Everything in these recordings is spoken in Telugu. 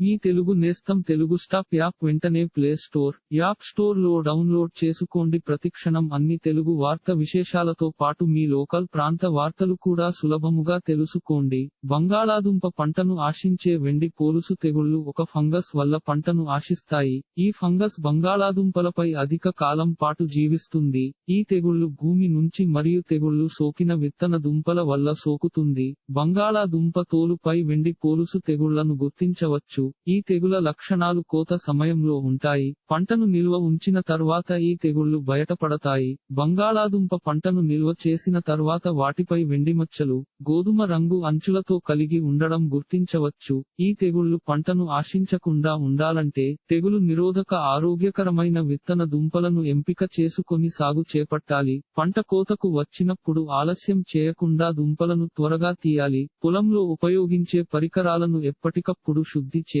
మీ తెలుగు నేస్తం తెలుగు స్టాప్ యాప్ వెంటనే ప్లే స్టోర్ యాప్ స్టోర్లో డౌన్లోడ్ చేసుకోండి. ప్రతిక్షణం అన్ని తెలుగు వార్త విశేషాలతో పాటు మీ లోకల్ ప్రాంత వార్తలు కూడా సులభముగా తెలుసుకోండి. బంగాళాదుంప పంటను ఆశించే వెండి పోలుసు తెగుళ్ళు ఒక ఫంగస్ వల్ల పంటను ఆశిస్తాయి. ఈ ఫంగస్ బంగాళాదుంపలపై అధిక కాలం పాటు జీవిస్తుంది. ఈ తెగుళ్ళు భూమి నుంచి మరియు తెగుళ్ళు సోకిన విత్తన దుంపల వల్ల సోకుతుంది. బంగాళాదుంప తోలుపై వెండి పోలుసు తెగుళ్ళను గుర్తించవచ్చు. ఈ తెగుల లక్షణాలు కోత సమయంలో ఉంటాయి పంటను నిల్వ ఉంచిన తర్వాత ఈ తెగుళ్ళు బయటపడతాయి. బంగాళాదుంప పంటను నిల్వ చేసిన తర్వాత వాటిపై వెండిమచ్చలు గోధుమ రంగు అంచులతో కలిగి ఉండడం గుర్తించవచ్చు. ఈ తెగుళ్ళు పంటను ఆశించకుండా ఉండాలంటే తెగులు నిరోధక ఆరోగ్యకరమైన విత్తన దుంపలను ఎంపిక చేసుకొని సాగు చేపట్టాలి. పంట కోతకు వచ్చినప్పుడు ఆలస్యం చేయకుండా దుంపలను త్వరగా తీయాలి. పొలంలో ఉపయోగించే పరికరాలను ఎప్పటికప్పుడు శుద్ధి చేయాలి.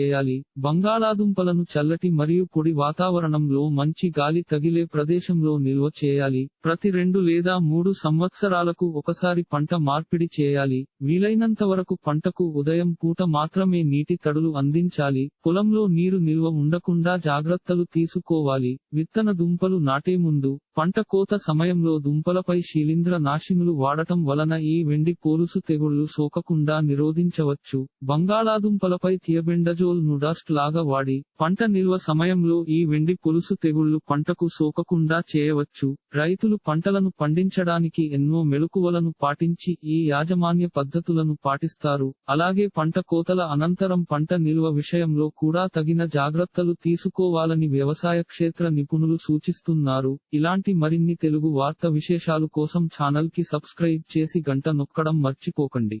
బంగాళాదుంపలను చల్లటి మరియు పొడి వాతావరణంలో మంచి గాలి తగిలే ప్రదేశంలో నిల్వ చేయాలి. ప్రతి రెండు లేదా మూడు సంవత్సరాలకు ఒకసారి పంట మార్పిడి చేయాలి. వీలైనంత వరకు పంటకు ఉదయం పూట మాత్రమే నీటి తడులు అందించాలి. పొలంలో నీరు నిల్వ ఉండకుండా జాగ్రత్తలు తీసుకోవాలి. విత్తన దుంపలు నాటే ముందు పంట కోత సమయంలో దుంపలపై శిలీంద్ర నాశినులు వాడటం వలన ఈ వెండి పోలుసు తెగుళ్ళు సోకకుండా నిరోధించవచ్చు. బంగాళాదుంపలపై థియబెండజోల్ నుడాస్ట్ లాగా వాడి పంట నిల్వ సమయంలో ఈ వెండి పులుసు తెగుళ్ళు పంటకు సోకకుండా చేయవచ్చు. రైతులు పంటలను పండించడానికి ఎన్నో మెళుకువలను పాటించి ఈ యాజమాన్య పద్ధతులను పాటిస్తారు. అలాగే పంట కోతల అనంతరం పంట నిల్వ విషయంలో కూడా తగిన జాగ్రత్తలు తీసుకోవాలని వ్యవసాయ క్షేత్ర నిపుణులు సూచిస్తున్నారు. ఇలాంటి మరిన్ని తెలుగు వార్త విశేషాలు కోసం ఛానల్కి సబ్స్క్రైబ్ చేసి గంట నొక్కడం మర్చిపోకండి.